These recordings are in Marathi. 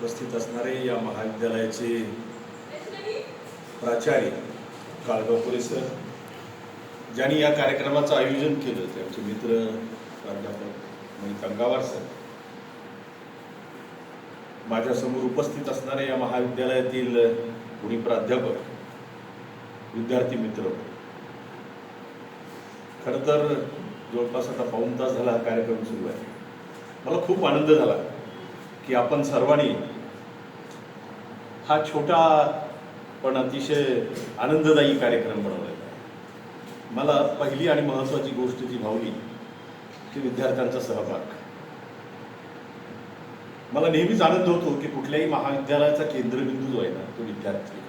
उपस्थित असणारे या महाविद्यालयाचे प्राचार्य काळगावपुरे सर ज्यांनी या कार्यक्रमाचं आयोजन केलं त्यांचे मित्र प्राध्यापक मणिक अंगावार सर. माझ्यासमोर उपस्थित असणारे या महाविद्यालयातील कुणी प्राध्यापक विद्यार्थी मित्र. खरं तर जवळपास आता पाऊण तास झाला हा कार्यक्रम सुरू आहे. मला खूप आनंद झाला. की आपण सर्वांनी हा छोटा पण अतिशय आनंददायी कार्यक्रम बनवलेला मला पहिली आणि महत्त्वाची गोष्ट जी भावली ती विद्यार्थ्यांचा सहभाग. मला नेहमीच आनंद होतो की कुठल्याही महाविद्यालयाचा केंद्रबिंदू जो आहे ना तो विद्यार्थी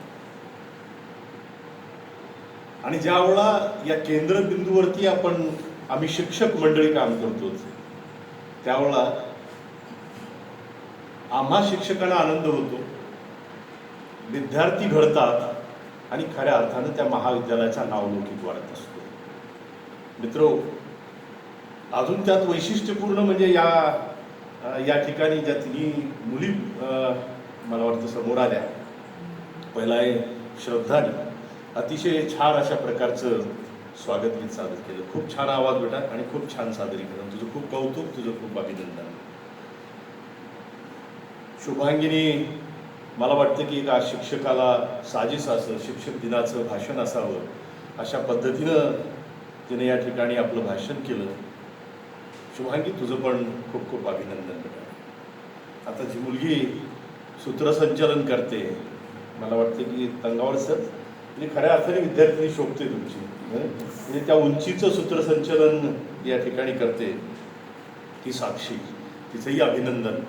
आणि ज्या वेळा या केंद्रबिंदूवरती आपण आम्ही शिक्षक मंडळी काम करतो त्यावेळा आम्हा शिक्षकांना आनंद होतो. विद्यार्थी घडतात आणि खऱ्या अर्थानं त्या महाविद्यालयाचा नावलौकिक वाढत असतो. मित्रो अजून त्यात वैशिष्ट्यपूर्ण म्हणजे या या ठिकाणी ज्या तिन्ही मुली मला वाटतं समोर आल्या. पहिला आहे श्रद्धाने. अतिशय छान अशा प्रकारचं स्वागत गीत सादर केलं. खूप छान आवाज बेटा आणि खूप छान सादरीकरण. तुझं खूप कौतुक तुझं खूप अभिनंदन. शुभांगिनी मला वाटतं की एका शिक्षकाला साजेस असं शिक्षक दिनाचं भाषण असावं अशा पद्धतीनं तिने या ठिकाणी आपलं भाषण केलं. शुभांगी तुझं पण खूप खूप अभिनंदन. बेटा आता जी मुलगी सूत्रसंचालन करते मला वाटतं की तंगावर सर म्हणजे खऱ्या अर्थाने विद्यार्थिनी शोभते तुमची. म्हणजे त्या उंचीचं सूत्रसंचलन या ठिकाणी करते ती साक्षी. तिचंही अभिनंदन.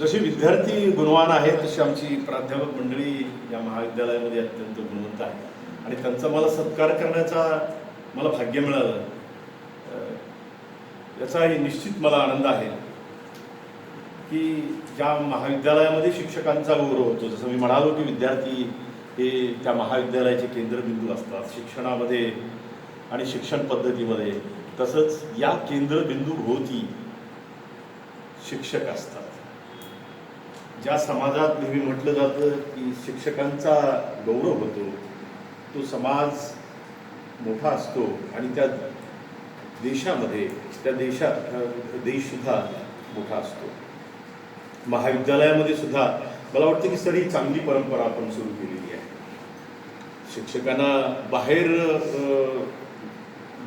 जसे विद्यार्थी गुणवान आहेत तशी आमची प्राध्यापक मंडळी या महाविद्यालयामध्ये अत्यंत गुणवंत आहे आणि त्यांचा मला सत्कार करण्याचा मला भाग्य मिळालं. याचाही निश्चित मला आनंद आहे की ज्या महाविद्यालयामध्ये शिक्षकांचा गौरव होतो जसं मी म्हणालो की विद्यार्थी हे त्या महाविद्यालयाचे केंद्रबिंदू असतात शिक्षणामध्ये आणि शिक्षण पद्धतीमध्ये. तसंच या केंद्रबिंदू भोवती शिक्षक असतात. ज्या समाजात नेहमी म्हटलं जातं की शिक्षकांचा गौरव होतो तो समाज मोठा असतो आणि त्या देशामध्ये त्या देशात देशसुद्धा मोठा असतो. महाविद्यालयामध्ये सुद्धा मला वाटतं की सर ही चांगली परंपरा आपण सुरू केलेली आहे. शिक्षकांना बाहेर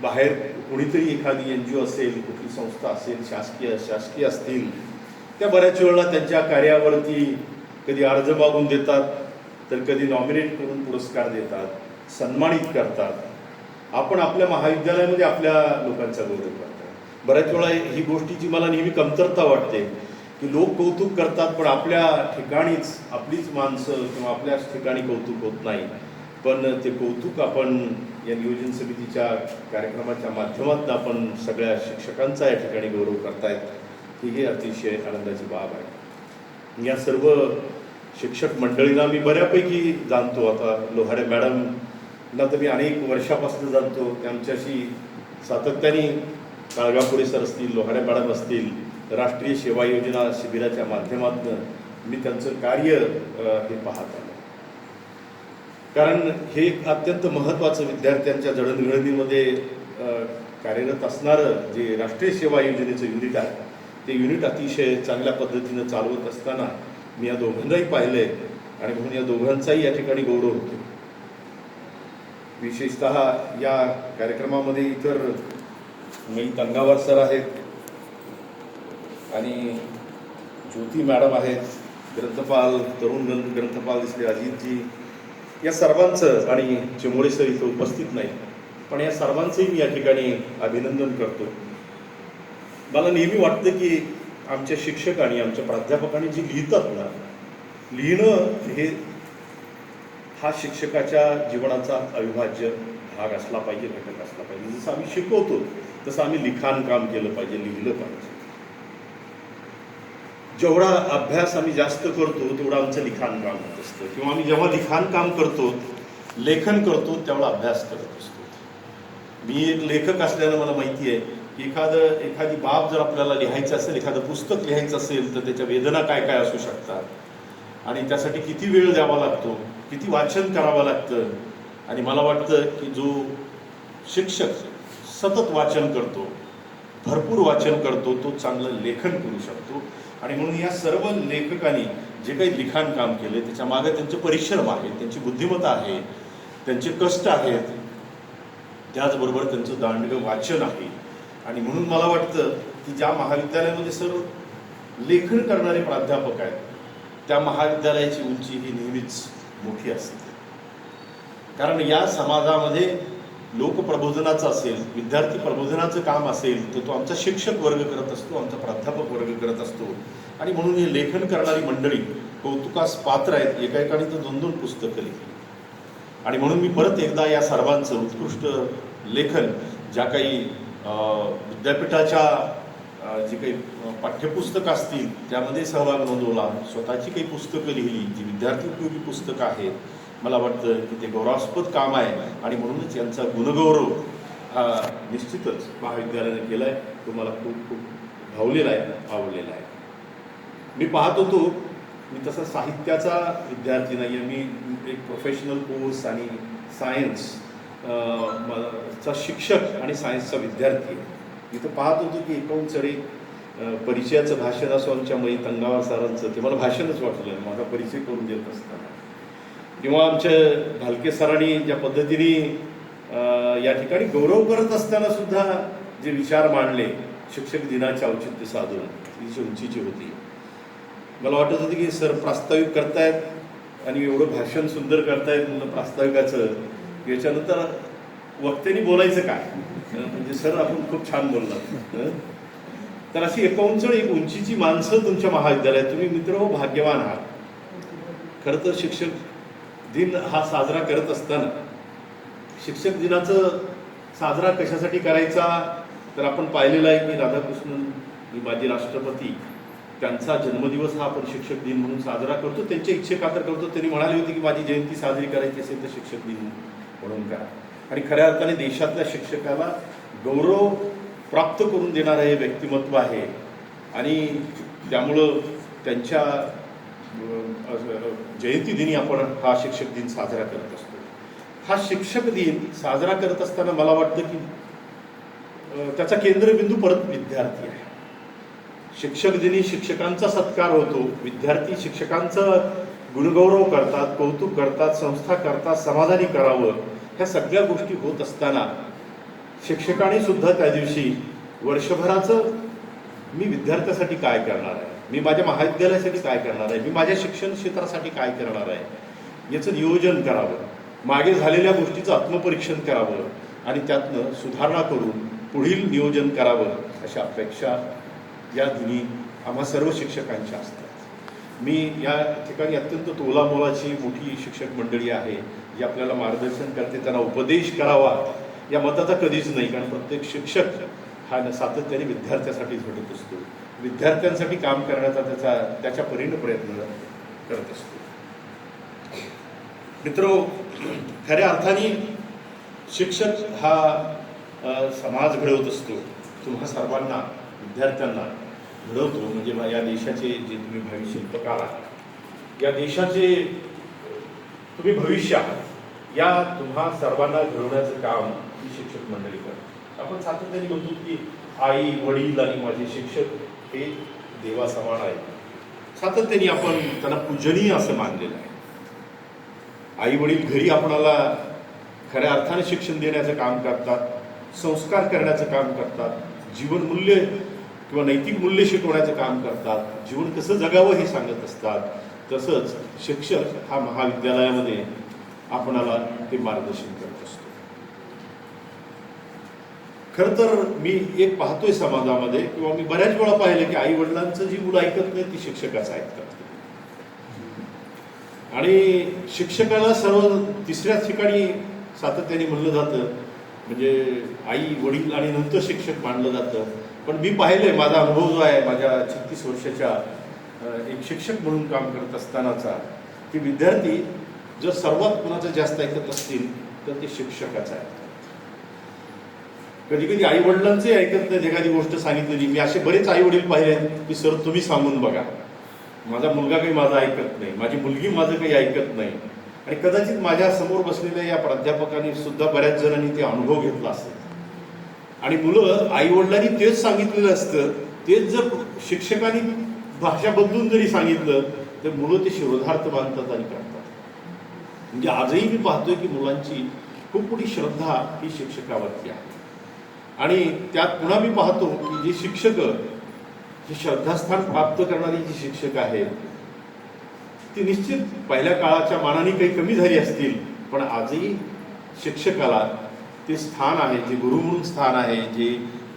बाहेर कोणीतरी एखादी एन जी ओ असेल कुठली संस्था असेल शासकीय शासकीय असतील त्या बऱ्याच वेळेला त्यांच्या कार्यावरती कधी अर्ज मागून देतात तर कधी नॉमिनेट करून पुरस्कार देतात सन्मानित करतात. आपण आपल्या महाविद्यालयामध्ये आपल्या लोकांचा गौरव करतो. बऱ्याच वेळा ही गोष्टीची मला नेहमी कमतरता वाटते की लोक कौतुक करतात पण आपल्या ठिकाणीच आपलीच माणसं किंवा आपल्याच ठिकाणी कौतुक होत नाही. पण ते कौतुक आपण या नियोजन समितीच्या कार्यक्रमाच्या माध्यमातून आपण सगळ्या शिक्षकांचा या ठिकाणी गौरव करतायत. ही अतिशय आनंदाची बाब आहे. या सर्व शिक्षक मंडळींना मी बऱ्यापैकी जाणतो. आता लोहारे मॅडम ना तर मी अनेक वर्षापासून जाणतो. त्यांच्याशी सातत्याने काळगापुरे सर असतील लोहारे मॅडम असतील राष्ट्रीय सेवा योजना शिबिराच्या माध्यमातून मी त्यांचं कार्य हे पाहत आलो कारण हे एक अत्यंत महत्त्वाचं विद्यार्थ्यांच्या जडणघडणीमध्ये कार्यरत असणारं जे राष्ट्रीय सेवा योजनेचं युनिट आहे ते युनिट अतिशय चांगल्या पद्धतीनं चालवत असताना मी या दोघांनाही पाहिले आणि म्हणून या दोघांचाही या ठिकाणी गौरव होतो. विशेषतः या कार्यक्रमामध्ये इतर मी तंगावर सर आहेत आणि ज्योती मॅडम आहेत ग्रंथपाल तरुण ग्रंथ ग्रंथपाल दिसले अजितजी या सर्वांचं आणि चिमोळे सर इथं उपस्थित नाही पण या सर्वांचंही मी या ठिकाणी अभिनंदन करतो. मला नेहमी वाटतं की आमच्या शिक्षकांनी आमच्या प्राध्यापकांनी जे लिहितात ना लिहिणं हे हा शिक्षकाच्या जीवनाचा अविभाज्य भाग असला पाहिजे घटक असला पाहिजे. जसं आम्ही शिकवतो तसं आम्ही लिखाण काम केलं पाहिजे लिहिलं पाहिजे. जेवढा अभ्यास आम्ही जास्त करतो तेवढं आमचं लिखाण काम होत असतं. किंवा आम्ही जेव्हा लिखाण काम करतो लेखन करतो तेवढा अभ्यास करत असतो. मी एक लेखक असल्यानं मला माहिती आहे एखादं एखादी बाब जर आपल्याला लिहायची असेल एखादं पुस्तक लिहायचं असेल तर त्याच्या वेदना काय काय असू शकतात? आणि त्यासाठी किती वेळ द्यावा लागतो? किती वाचन करावं लागतं? आणि मला वाटतं की जो शिक्षक सतत वाचन करतो भरपूर वाचन करतो तो चांगलं लेखन करू शकतो. आणि म्हणून या सर्व लेखकांनी जे काही लिखाण काम केले त्याच्यामागे त्यांचे परिश्रम आहे त्यांची बुद्धिमत्ता आहे त्यांचे कष्ट आहेत. त्याचबरोबर त्यांचं दांडगं वाचन आहे. आणि म्हणून मला वाटतं की ज्या महाविद्यालयामध्ये सर्व लेखन करणारे प्राध्यापक आहेत त्या महाविद्यालयाची उंची ही नेहमीच मोठी असते. कारण या समाजामध्ये लोकप्रबोधनाचं असेल विद्यार्थी प्रबोधनाचं काम असेल तर तो आमचा शिक्षक वर्ग करत असतो आमचा प्राध्यापक वर्ग करत असतो. आणि म्हणून हे लेखन करणारी मंडळी कौतुकास पात्र आहेत एका एकाने तर दोन दोन पुस्तकं लिहिली. आणि म्हणून मी परत एकदा या सर्वांचं उत्कृष्ट लेखन ज्या काही विद्यापीठाच्या जी काही पाठ्यपुस्तकं असतील त्यामध्ये सहभाग नोंदवला. स्वतःची काही पुस्तकं लिहिली जी विद्यार्थी उपयोगी पुस्तकं आहेत. मला वाटतं की ते गौरवास्पद काम आहे आणि म्हणूनच यांचा गुणगौरव हा निश्चितच महाविद्यालयाने केला आहे तो मला खूप खूप भावलेला आहे आवडलेला आहे. मी पाहत होतो मी तसा साहित्याचा विद्यार्थी नाही आहे मी एक प्रोफेशनल कोर्स आणि सायन्स चा शिक्षक आणि सायन्सचा विद्यार्थी. आहे इथं पाहत होतो की एकाहून एक परिचयाचं भाषण असो आमच्या मै तंगावा सरांचं ते मला भाषणच वाटलं माझा परिचय करून देत असताना. किंवा आमच्या भालके सरांनी ज्या पद्धतीने या ठिकाणी गौरव करत असताना सुद्धा जे विचार मांडले शिक्षक दिनाचे औचित्य साधून तिची उंचीची होती. मला वाटत होतं की सर प्रास्ताविक करतायत आणि एवढं भाषण सुंदर करतायत म्हणून प्रास्ताविकाचं याच्यानंतर वक्त्यांनी बोलायचं काय? म्हणजे सर आपण खूप छान बोललात. तर अशी एकाउंचड एक उंचीची माणसं तुमच्या महाविद्यालयात तुम्ही मित्र हो भाग्यवान आहात. खरं तर शिक्षक दिन हा साजरा करत असताना शिक्षक दिनाचं साजरा कशासाठी करायचा तर आपण पाहिलेलं आहे की राधाकृष्णन माजी राष्ट्रपती त्यांचा जन्मदिवस हा आपण शिक्षक दिन म्हणून साजरा करतो. त्यांच्या इच्छेखातर करतो. त्यांनी म्हणाले होते की माझी जयंती साजरी करायची असेल तर शिक्षक दिन. म्हणून म्हणून करा. आणि खऱ्या अर्थाने देशातल्या शिक्षकाला गौरव प्राप्त करून देणारं हे व्यक्तिमत्व आहे. आणि त्यामुळं त्यांच्या जयंतीदिनी जयंती दिनी आपण हा शिक्षक दिन साजरा करत असतो. हा शिक्षक दिन साजरा करत असताना मला वाटतं की त्याचा केंद्रबिंदू परत विद्यार्थी आहे. शिक्षक दिनी शिक्षकांचा सत्कार होतो. विद्यार्थी शिक्षकांचा गुणगौरव करतात कौतुक करतात संस्था करतात समाधानी करावं. ह्या सगळ्या गोष्टी होत असताना शिक्षकांनी सुद्धा त्या दिवशी वर्षभराचं मी विद्यार्थ्यासाठी काय करणार आहे? मी माझ्या महाविद्यालयासाठी काय करणार आहे? मी माझ्या शिक्षण क्षेत्रासाठी काय करणार आहे? याचं नियोजन करावं. मागे झालेल्या गोष्टीचं आत्मपरीक्षण करावं आणि त्यातनं सुधारणा करून पुढील नियोजन करावं अशा अपेक्षा या दिनी आम्हा सर्व शिक्षकांच्या असतात. मी या ठिकाणी अत्यंत तोलामोलाची मोठी शिक्षक मंडळी आहे. जे आपल्याला मार्गदर्शन करते त्यांना उपदेश करावा या मताचा कधीच नाही. कारण प्रत्येक शिक्षक हा न- सातत्याने विद्यार्थ्यासाठी झटत असतो. विद्यार्थ्यांसाठी काम करण्याचा त्याचा त्याच्या परीने प्रयत्न करत असतो. मित्रो खऱ्या अर्थाने शिक्षक हा समाज घडवत असतो. तुम्हा सर्वांना विद्यार्थ्यांना घडवतो. म्हणजे या देशाचे जे तुम्ही भावी शिल्पकार आहात या देशाचे तुम्ही भविष्य आहात. या तुम्हा सर्वांना घडवण्याचं काम ही शिक्षक मंडळी करतात आपण सातत्याने म्हणतो की आई वडील आणि माझे शिक्षक हे देवासमान आहेत. सातत्याने आपण त्यांना पूजनीय असं मानलेलं आहे. आई वडील घरी आपणाला खऱ्या अर्थाने शिक्षण देण्याचं काम करतात संस्कार करण्याचं काम करतात जीवनमूल्य किंवा नैतिक मूल्य शिकवण्याचं काम करतात जीवन कसं जगावं हे सांगत असतात. तसंच शिक्षक हा महाविद्यालयामध्ये आपणाला ते मार्गदर्शन करत असतो. खरं तर मी एक पाहतोय समाजामध्ये किंवा मी बऱ्याच वेळा पाहिलं की आई वडिलांचं जी मुलं ऐकत नाही ती शिक्षकाचं ऐकतात. आणि शिक्षकाला सर्व तिसऱ्याच ठिकाणी सातत्याने म्हणलं जातं म्हणजे आई वडील आणि नंतर शिक्षक मानलं जातं. पण मी पाहिलंय माझा अनुभव जो आहे माझ्या छत्तीस वर्षाच्या एक शिक्षक म्हणून काम करत असतानाचा की विद्यार्थी जर सर्वात कुणाचं जास्त ऐकत असतील तर ते शिक्षकाचं आहे. कधी कधी आई वडिलांचे ऐकत नाही एखादी गोष्ट सांगितलेली मी असे बरेच आई वडील पाहिले आहेत की सर तुम्ही सांगून बघा. माझा मुलगा काही माझं ऐकत नाही माझी मुलगी माझं काही ऐकत नाही. आणि कदाचित माझ्यासमोर बसलेल्या या प्राध्यापकांनी सुद्धा बऱ्याच जणांनी ते अनुभव घेतला असेल. आणि मुलं आई वडिलांनी तेच सांगितलेलं असतं तेच जर शिक्षकांनी भाषा बदलून जरी सांगितलं तर मुलं ते शिरोधार्थ बांधतात आणि करतात. म्हणजे आजही मी पाहतोय की मुलांची खूप मोठी श्रद्धा ही शिक्षकावरती आहे. आणि त्यात पुन्हा मी पाहतो की जे शिक्षक जे श्रद्धास्थान प्राप्त करणारे जे शिक्षक आहेत ती निश्चित पहिल्या काळाच्या मानाने काही कमी झाली असतील पण आजही शिक्षकाला ते स्थान आहे जे गुरु म्हणून स्थान आहे जे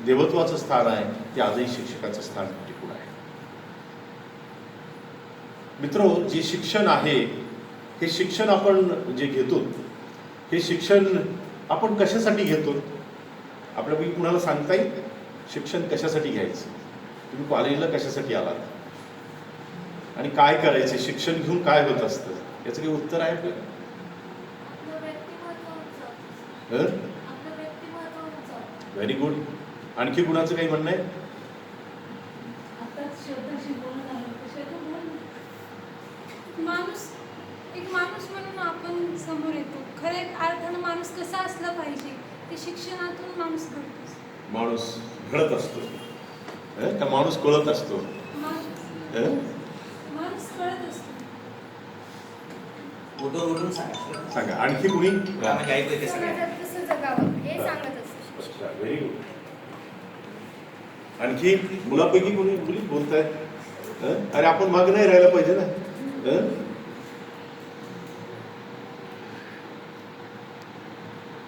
देवत्वाचं स्थान आहे ते आजही शिक्षकाचं स्थान आहे. मित्र जे शिक्षण आहे हे शिक्षण आपण जे घेतो हे शिक्षण आपण कशासाठी घेतो? आपल्यापैकी कुणाला सांगता येईल? शिक्षण कशासाठी घ्यायचं? तुम्ही कॉलेजला कशासाठी आलात? आणि काय करायचे? शिक्षण घेऊन काय होत असतं? याचं काही उत्तर आहे आपल्याला. व्हेरी गुड आणखी कुणाचं काही म्हणणं आहे आताच श्रद्धाशी बोलणं झालं तर श्रद्धा बोल माणूस एक माणूस म्हणून आपण समोर येतो खरे अर्थानं माणूस कसा असला पाहिजे ते शिक्षणातून माणूस घडतो माणूस घडत असतो. हं? का माणूस कळत असतो? माणूस हं? माणूस कळत असतो. सांगा. सांगा. आणखी कुणी? व्हेरी गुड आणखी मुलापैकी कोणी मुली बोलतायत हं? अरे आपण मागे नाही राहायला पाहिजे ना.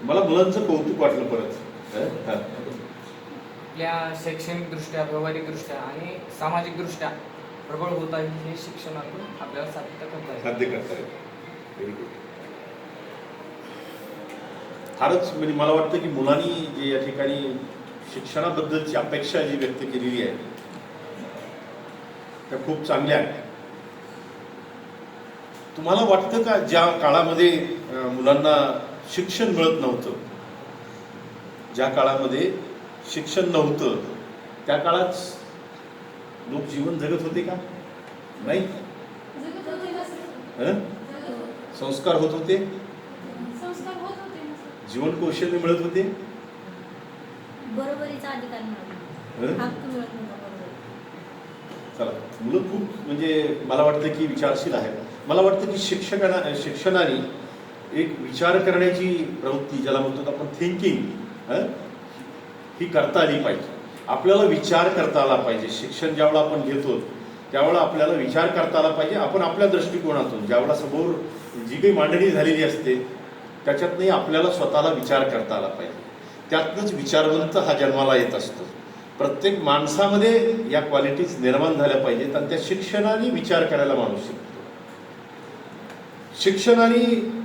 मला मुलांचं कौतुक वाटलं परत. आपल्या शैक्षणिकदृष्ट्या व्यावहारिकदृष्ट्या आणि सामाजिकदृष्ट्या प्रबळ होत आहे हे शिक्षणातून आपल्याला साध्य करता साध्य करता येईल. फारच म्हणजे मला वाटतं की मुलांनी जे या ठिकाणी शिक्षणाबद्दलची अपेक्षा जी व्यक्त केलेली आहे त्या खूप चांगल्या आहेत. तुम्हाला वाटतं का ज्या काळामध्ये मुलांना शिक्षण मिळत नव्हतं. ज्या काळामध्ये शिक्षण नव्हतं त्या काळात लोक जीवन जगत होते का? नाही? हं? संस्कार होत होते? संस्कार होत होते ना सर? जीवन कौशल्य मिळत होते? बरोबरीचा अधिकार मिळाला हं? हक्क मिळत नव्हता बरोबर चला मुलं खूप म्हणजे मला वाटतं की विचारशील आहेत. मला वाटतं की शिक्षकांना शिक्षणाने एक विचार करण्याची प्रवृत्ती ज्याला म्हणतो आपण थिंकिंग ही? करता आली पाहिजे. आपल्याला विचार करता आला पाहिजे. शिक्षण ज्यावेळेला आपण घेतो त्यावेळेला आपल्याला विचार करता आला पाहिजे. आपण आपल्या दृष्टिकोनातून ज्यावेळेला समोर जी काही मांडणी झालेली असते त्याच्यातनंही आपल्याला स्वतःला विचार करता आला पाहिजे. त्यातनंच विचारवंत हा जन्माला येत असतो. प्रत्येक माणसामध्ये या क्वालिटीज निर्माण झाल्या पाहिजेत आणि त्या शिक्षणाने विचार करायला माणूस शिकतो. शिक्षणाने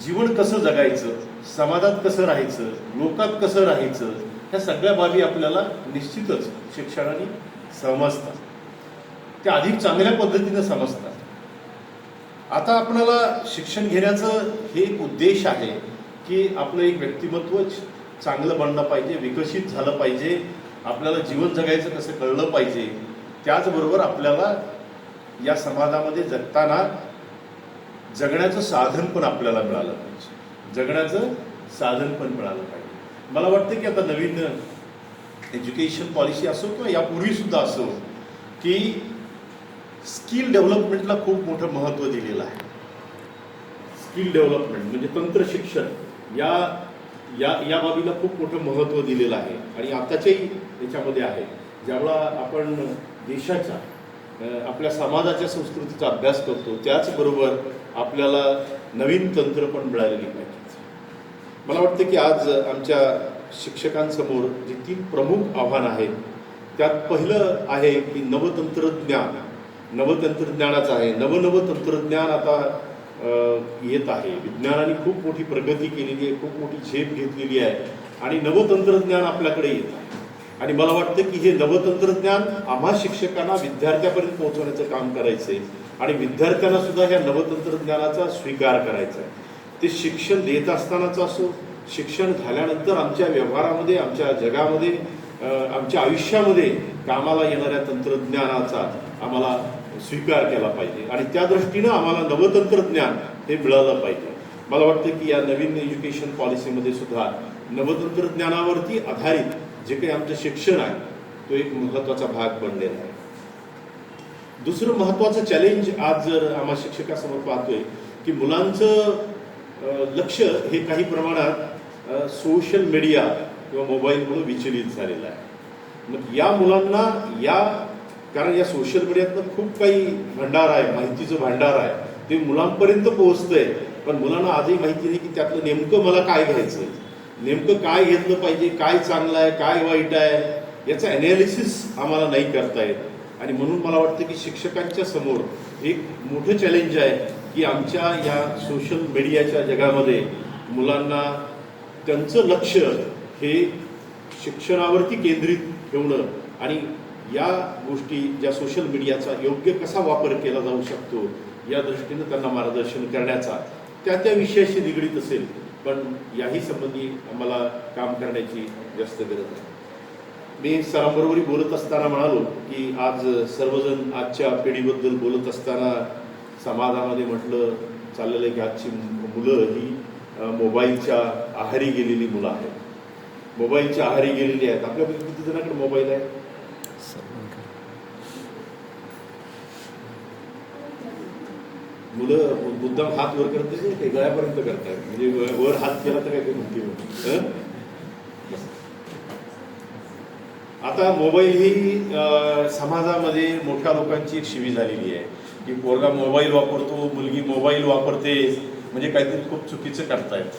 जीवन कसं जगायचं समाजात कसं राहायचं लोकात कसं राहायचं ह्या सगळ्या बाबी आपल्याला निश्चितच शिक्षणाने समजतात. त्या अधिक चांगल्या पद्धतीनं समजतात. आता आपल्याला शिक्षण घेण्याचं हे एक उद्देश आहे की आपलं एक व्यक्तिमत्व चांगलं बनलं पाहिजे विकसित झालं पाहिजे आपल्याला जीवन जगायचं कसं कळलं पाहिजे त्याचबरोबर आपल्याला या समाजामध्ये जगताना जगण्याचं साधन पण आपल्याला मिळालं पाहिजे. जगण्याचं साधन पण मिळालं पाहिजे. मला वाटतं की आता नवीन एज्युकेशन पॉलिसी असो किंवा यापूर्वी सुद्धा असो की स्किल डेव्हलपमेंटला खूप मोठं महत्त्व दिलेलं आहे. स्किल डेव्हलपमेंट म्हणजे तंत्र शिक्षण या या या बाबीला खूप मोठं महत्त्व दिलेलं आहे. आणि आताच्याही याच्यामध्ये आहे. ज्यावेळा आपण देशाच्या आपल्या समाजाच्या संस्कृतीचा अभ्यास करतो त्याचबरोबर आपल्याला नवीन तंत्र पण मिळालेली पाहिजे. मला वाटतं की आज आमच्या शिक्षकांसमोर जी तीन प्रमुख आव्हानं आहेत त्यात पहिलं आहे की नवतंत्रज्ञान. नवतंत्रज्ञानाचं आहे. नवनव तंत्रज्ञान आता येत आहे. विज्ञानाने खूप मोठी प्रगती केलेली आहे खूप मोठी झेप घेतलेली आहे आणि नवतंत्रज्ञान आपल्याकडे येत आहे. आणि मला वाटतं की हे नवतंत्रज्ञान आम्हा शिक्षकांना विद्यार्थ्यापर्यंत पोहोचवण्याचं काम करायचं आहे आणि विद्यार्थ्यांना सुद्धा ह्या नवतंत्रज्ञानाचा स्वीकार करायचा आहे. ते शिक्षण देत असतानाचा असो शिक्षण झाल्यानंतर आमच्या व्यवहारामध्ये आमच्या जगामध्ये आमच्या आयुष्यामध्ये कामाला येणाऱ्या तंत्रज्ञानाचा आम्हाला स्वीकार केला पाहिजे. आणि त्या दृष्टीनं आम्हाला नवतंत्रज्ञान हे मिळालं पाहिजे. मला वाटतं की या नवीन एज्युकेशन पॉलिसीमध्ये सुद्धा नवतंत्रज्ञानावरती आधारित जे काही आमचं शिक्षण आहे तो एक महत्त्वाचा भाग बनलेला आहे. दुसरं महत्वाचं चॅलेंज आज जर आम्हा शिक्षकासमोर पाहतोय की मुलांचं लक्ष हे काही प्रमाणात सोशल मीडिया किंवा मोबाईलमुळे विचलित झालेलं आहे. मग या मुलांना या कारण या सोशल मीडियातनं खूप काही भांडार आहे माहितीचं भांडार आहे. ते मुलांपर्यंत पोहोचतंय. पण मुलांना आजही माहिती नाही की त्यातलं नेमकं मला काय घ्यायचं नेमकं काय घेतलं पाहिजे काय चांगलं आहे काय वाईट आहे याचं अनालिसिस आम्हाला नाही करता येत. आणि म्हणून मला वाटतं की शिक्षकांच्या समोर एक मोठं चॅलेंज आहे की आमच्या या सोशल मीडियाच्या जगामध्ये मुलांना त्यांचं लक्ष हे शिक्षणावरती केंद्रित ठेवणं आणि या गोष्टी ज्या सोशल मीडियाचा योग्य कसा वापर केला जाऊ शकतो या दृष्टीनं त्यांना मार्गदर्शन करण्याचा त्या त्या विषयाशी निगडीत असेल. पण याही संबंधी आम्हाला काम करण्याची जास्त गरज आहे. मी सरांबरोबरही बोलत असताना म्हणालो की आज सर्वजण आजच्या पिढीबद्दल बोलत असताना समाजामध्ये म्हटलं चाललेलं आहे की आजची मुलं ही मोबाईलच्या आहारी गेलेली मुलं आहेत. मोबाईलच्या आहारी गेलेली आहेत. आपल्यापैकी किती जणांकडे मोबाईल आहे? मुलं मुद्दाम हात वर करते ते गळ्यापर्यंत करतात म्हणजे वर- वर हात केला तर काय ते म्हणते मग. हं? आता मोबाईल ही समाजामध्ये मोठ्या लोकांची एक शिवी झालेली आहे. की पोरगा मोबाईल वापरतो मुलगी मोबाईल वापरते म्हणजे काहीतरी खूप चुकीचं करतायत.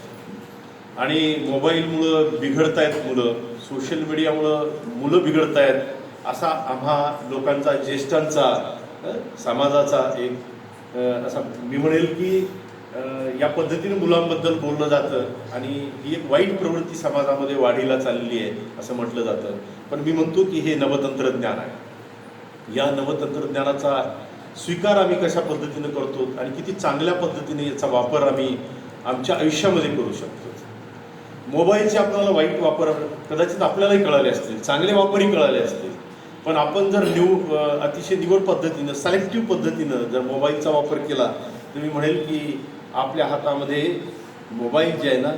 आणि मोबाईलमुळं बिघडतायत मुलं सोशल मीडियामुळं मुलं बिघडतायत असा आम्हा लोकांचा ज्येष्ठांचा समाजाचा एक असा मी म्हणेल की या पद्धतीने मुलांबद्दल बोललं जातं आणि ही एक वाईट प्रवृत्ती समाजामध्ये वाढीला चाललेली आहे असं म्हटलं जातं. पण मी म्हणतो की हे नवतंत्रज्ञान आहे. या नवतंत्रज्ञानाचा स्वीकार आम्ही कशा पद्धतीने करतो आणि किती चांगल्या पद्धतीने याचा वापर आम्ही आमच्या आयुष्यामध्ये करू शकतो. मोबाईलचे आपल्याला वाईट वापर कदाचित आपल्यालाही कळाले असतील चांगले वापरही कळाले असतील. पण आपण जर निव अतिशय निवड पद्धतीनं सलेक्टिव्ह पद्धतीनं जर मोबाईलचा वापर केला तर मी म्हणेल की आपल्या हातामध्ये मोबाईल जे आहे ना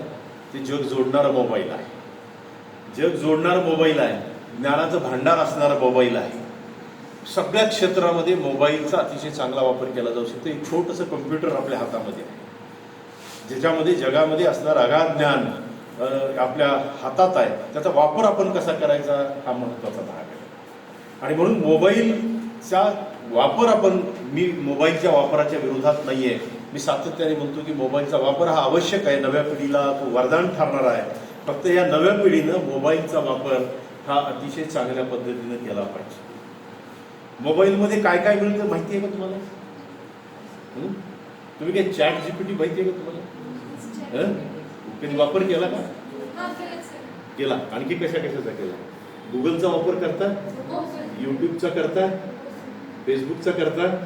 ते जग जोडणारा मोबाईल आहे. जग जोडणारं मोबाईल आहे ज्ञानाचं भांडार असणारा मोबाईल आहे. सगळ्या क्षेत्रामध्ये मोबाईलचा अतिशय चांगला वापर केला जाऊ शकतो. एक छोटंसं कम्प्युटर आपल्या हातामध्ये आहे. ज्याच्यामध्ये जगामध्ये असणारं अगाध ज्ञान आपल्या हातात आहे. त्याचा वापर आपण कसा करायचा हा महत्त्वाचा भाग आहे. आणि म्हणून मोबाईलचा वापर आपण मी मोबाईलच्या वापराच्या विरोधात नाही आहे मी सातत्याने म्हणतो की मोबाईलचा वापर हा आवश्यक आहे. नव्या पिढीला तो वरदान ठरणार आहे. फक्त या नव्या पिढीनं मोबाईलचा वापर हा अतिशय चांगल्या पद्धतीनं केला पाहिजे. मोबाईलमध्ये काय काय मिळतं माहिती आहे का तुम्हाला? हं? तुम्ही काय चॅट जीपीटी माहिती आहे का तुम्हाला? हं? कधी वापर केला का? हा. केला आणखी कशा कशाचा केला? गुगलचा वापर करता? हो, खरंच. युट्यूबचा करता? फेसबुकचा करता?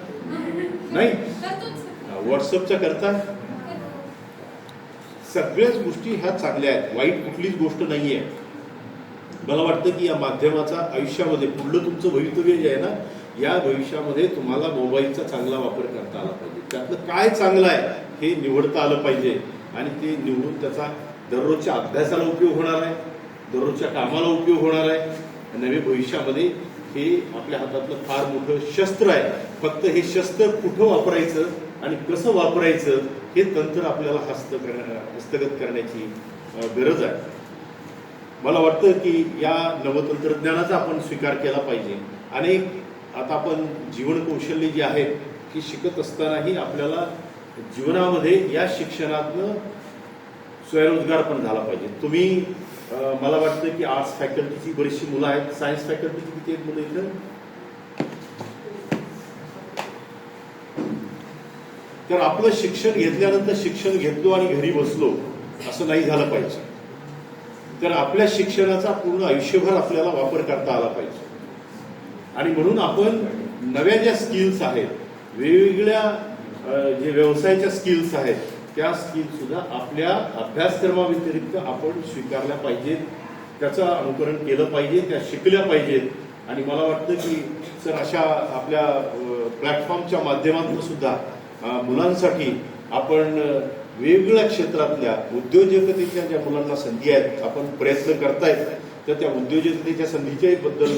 नाही. व्हॉट्सअपचा करता? सगळ्याच गोष्टी ह्या चांगल्या आहेत. वाईट कुठलीच गोष्ट नाही आहे मला वाटतं की या माध्यमाचा आयुष्यामध्ये पुढलं तुमचं भवितव्य जे आहे ना या भविष्यामध्ये तुम्हाला मोबाईलचा चांगला वापर करता आला पाहिजे. त्यातलं काय चांगलं आहे हे निवडता आलं पाहिजे आणि ते निवडून त्याचा दररोजच्या अभ्यासाला उपयोग होणार आहे दररोजच्या कामाला उपयोग होणार आहे. नवे भविष्यामध्ये हे आपल्या हातातलं फार मोठं शस्त्र आहे. फक्त हे शस्त्र कुठं वापरायचं आणि कसं वापरायचं हे तंत्र आपल्याला हस्त हस्तगत करण्याची गरज आहे. मला वाटतं की या नवतंत्रज्ञानाचा आपण स्वीकार केला पाहिजे. आणि आता आपण जीवन कौशल्य जी आहेत ती शिकत असतानाही आपल्याला जीवनामध्ये या शिक्षणातनं स्वयंरोजगार पण झाला पाहिजे. तुम्ही मला वाटतं की आर्ट्स फॅकल्टीची बरीचशी मुलं आहेत. सायन्स फॅकल्टीची किती आहेत मुलं इथं? तर आपलं शिक्षण घेतल्यानंतर शिक्षण घेतलो आणि घरी बसलो असं नाही झालं पाहिजे. तर आपल्या शिक्षणाचा पूर्ण आयुष्यभर आपल्याला वापर करता आला पाहिजे. आणि म्हणून आपण नव्या ज्या स्किल्स आहेत वेगवेगळ्या जे व्यवसायाच्या स्किल्स आहेत त्या स्किल सुद्धा आपल्या अभ्यासक्रमाव्यतिरिक्त आपण स्वीकारल्या पाहिजेत. त्याचं अनुकरण केलं पाहिजे त्या शिकल्या पाहिजेत. आणि मला वाटतं की सर अशा आपल्या प्लॅटफॉर्मच्या माध्यमातून सुद्धा मुलांसाठी आपण वेगवेगळ्या क्षेत्रातल्या उद्योजकतेच्या ज्या मुलांना संधी आहेत आपण प्रयत्न करतायत तर त्या उद्योजकतेच्या संधीच्याही बद्दल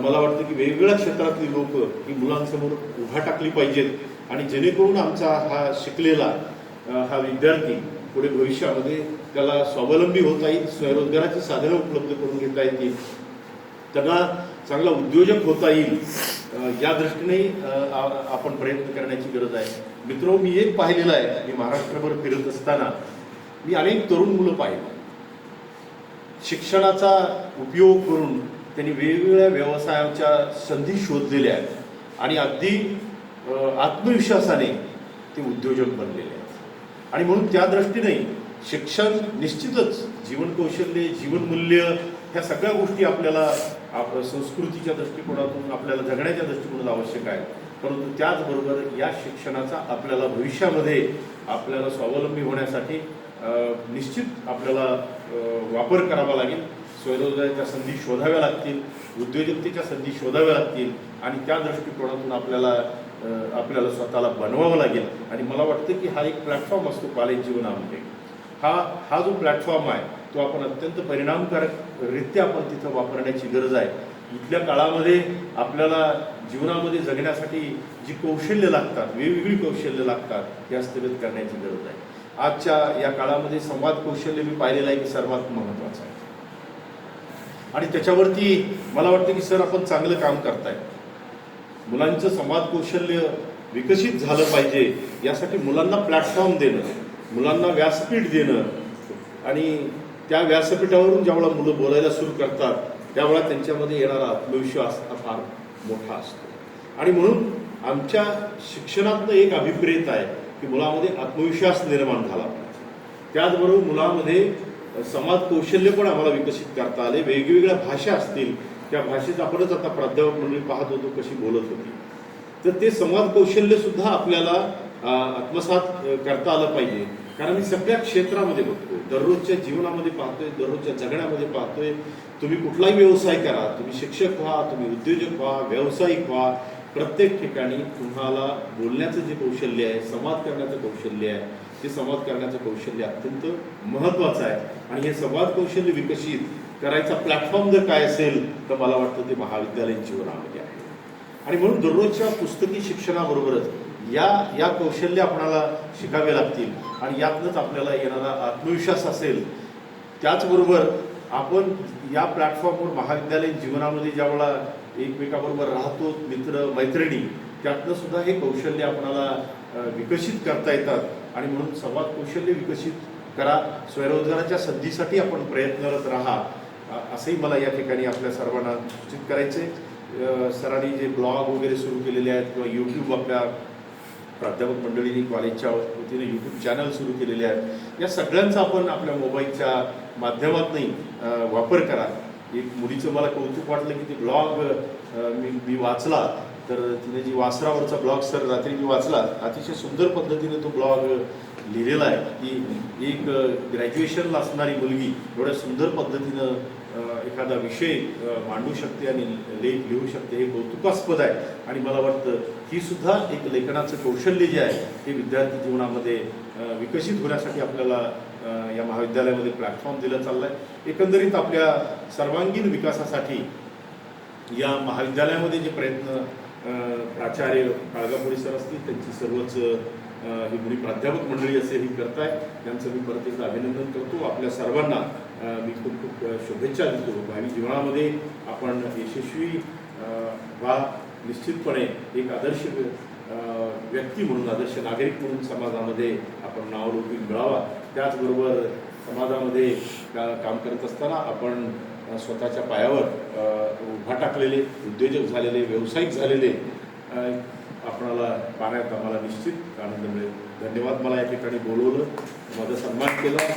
मला वाटतं की वेगवेगळ्या क्षेत्रातली लोक ही मुलांसमोर उभा टाकली पाहिजेत. आणि जेणेकरून आमचा हा शिकलेला हा विद्यार्थी पुढे भविष्यामध्ये त्याला स्वावलंबी होता येईल स्वयंरोजगाराची साधनं उपलब्ध करून घेता येतील त्यांना चांगला उद्योजक होता येईल या दृष्टीने आपण प्रयत्न करण्याची गरज आहे. मित्र मी एक पाहिलेलं आहे. मी महाराष्ट्रभर फिरत असताना मी अनेक तरुण मुलं पाहिली. शिक्षणाचा उपयोग करून त्यांनी वेगवेगळ्या व्यवसायाच्या संधी शोधलेल्या आहेत. आणि अगदी आत्मविश्वासाने ते उद्योजक बनलेले आहेत. आणि म्हणून त्या दृष्टीने शिक्षण निश्चितच जीवन कौशल्य जीवनमूल्य ह्या सगळ्या गोष्टी आपल्याला आप संस्कृतीच्या दृष्टिकोनातून आपल्याला जगण्याच्या दृष्टिकोनातून आवश्यक आहे परंतु त्याचबरोबर या शिक्षणाचा आपल्याला भविष्यामध्ये आपल्याला स्वावलंबी होण्यासाठी निश्चित आपल्याला वापर करावा लागेल. स्वयंरोजगाराच्या संधी शोधाव्या लागतील उद्योजकतेच्या संधी शोधाव्या लागतील आणि त्या दृष्टिकोनातून आपल्याला आपल्याला स्वतःला बनवावं लागेल. आणि मला वाटतं की हा एक प्लॅटफॉर्म असतो कॉलेज जीवनामध्ये. हा हा जो प्लॅटफॉर्म आहे तो आपण अत्यंत परिणामकारकरित्या आपण तिथं वापरण्याची गरज आहे. इथल्या काळामध्ये आपल्याला जीवनामध्ये जगण्यासाठी जी कौशल्य लागतात वेगवेगळी कौशल्य लागतात ती हस्तगत करण्याची गरज आहे. आजच्या या काळामध्ये संवाद कौशल्य मी पाहिलेलं आहे की सर्वात महत्वाचं आहे. आणि त्याच्यावरती मला वाटतं की सर आपण चांगलं काम करताय. मुलांचं संवाद कौशल्य विकसित झालं पाहिजे यासाठी मुलांना प्लॅटफॉर्म देणं मुलांना व्यासपीठ देणं आणि त्या व्यासपीठावरून ज्यावेळेला मुलं बोलायला सुरू करतात त्यावेळेला त्यांच्यामध्ये येणारा आत्मविश्वास हा फार मोठा असतो. आणि म्हणून आमच्या शिक्षणातनं एक अभिप्रेत आहे की मुलामध्ये आत्मविश्वास निर्माण झाला पाहिजे. त्याचबरोबर मुलामध्ये समाज कौशल्य पण आम्हाला विकसित करता आले. वेगवेगळ्या भाषा असतील. त्या भाषेत आपणच आता प्राध्यापक मंडळी पाहत होतो कशी बोलत होती. तर ते संवाद कौशल्य सुद्धा आपल्याला आत्मसात करता आलं पाहिजे. कारण मी सगळ्या क्षेत्रामध्ये बघतो दररोजच्या जीवनामध्ये पाहतोय दररोजच्या जगण्यामध्ये पाहतोय. तुम्ही कुठलाही व्यवसाय करा तुम्ही शिक्षक व्हा तुम्ही उद्योजक व्हा व्यावसायिक व्हा प्रत्येक ठिकाणी तुम्हाला बोलण्याचं जे कौशल्य आहे संवाद करण्याचं कौशल्य आहे ते संवाद करण्याचं कौशल्य अत्यंत महत्वाचं आहे. आणि हे संवाद कौशल्य विकसित करायचा प्लॅटफॉर्म जर काय असेल तर मला वाटतं ते महाविद्यालयीन जीवनामध्ये आहे. आणि म्हणून दररोजच्या पुस्तकी शिक्षणाबरोबरच या या कौशल्य आपणाला शिकावे लागतील. आणि यातनंच आपल्याला येणारा आत्मविश्वास असेल त्याचबरोबर आपण या प्लॅटफॉर्मवर महाविद्यालयीन जीवनामध्ये ज्यावेळेला एकमेकाबरोबर राहतो मित्र मैत्रिणी त्यातनं सुद्धा हे कौशल्य आपणाला विकसित करता येतात. आणि म्हणून संवाद कौशल्य विकसित करा स्वयंरोजगाराच्या संधीसाठी आपण प्रयत्नरत राहा. असंही मला या ठिकाणी आपल्या सर्वांना सूचित करायचे सरांनी जे ब्लॉग वगैरे सुरू केलेले आहेत किंवा यूट्यूब आपल्या प्राध्यापक मंडळींनी कॉलेजच्या वतीने यूट्यूब चॅनल सुरू केलेले आहेत. या सगळ्यांचा आपण आपल्या मोबाईलच्या माध्यमातूनही वापर करा. एक मुलीचं मला कौतुक वाटलं की ते ब्लॉग मी मी वाचला तर तिने जी वासरावरचा ब्लॉग सर रात्री मी वाचला. अतिशय सुंदर पद्धतीने तो ब्लॉग लिहिलेला आहे. की एक ग्रॅज्युएशनला असणारी मुलगी एवढ्या सुंदर पद्धतीनं एखादा विषय मांडू शकते आणि लेख लिहू शकते हे कौतुकास्पद आहे. आणि मला वाटतं ही सुद्धा एक लेखनाचं कौशल्य जे आहे ते विद्यार्थी जीवनामध्ये विकसित होण्यासाठी आपल्याला या महाविद्यालयामध्ये प्लॅटफॉर्म दिला चालला आहे एकंदरीत आपल्या सर्वांगीण विकासासाठी या महाविद्यालयामध्ये जे प्रयत्न प्राचार्य काळगापुरी सर असतील त्यांची सर्वच ही मुली प्राध्यापक मंडळी असे ही करताय. त्यांचं मी परत एकदा अभिनंदन करतो. आपल्या सर्वांना मी खूप खूप शुभेच्छा देतो. भावी जीवनामध्ये आपण यशस्वी वा निश्चितपणे एक आदर्श व्यक्ती म्हणून आदर्श नागरिक म्हणून समाजामध्ये आपण नावलौकिक मिळावा. त्याचबरोबर समाजामध्ये का- काम करत असताना आपण स्वतःच्या पायावर उभा टाकलेले उद्योजक झालेले व्यावसायिक झालेले आपणाला पाहण्यात आम्हाला निश्चित आनंद मिळेल. धन्यवाद. मला या ठिकाणी बोलवलं. माझा सन्मान केला.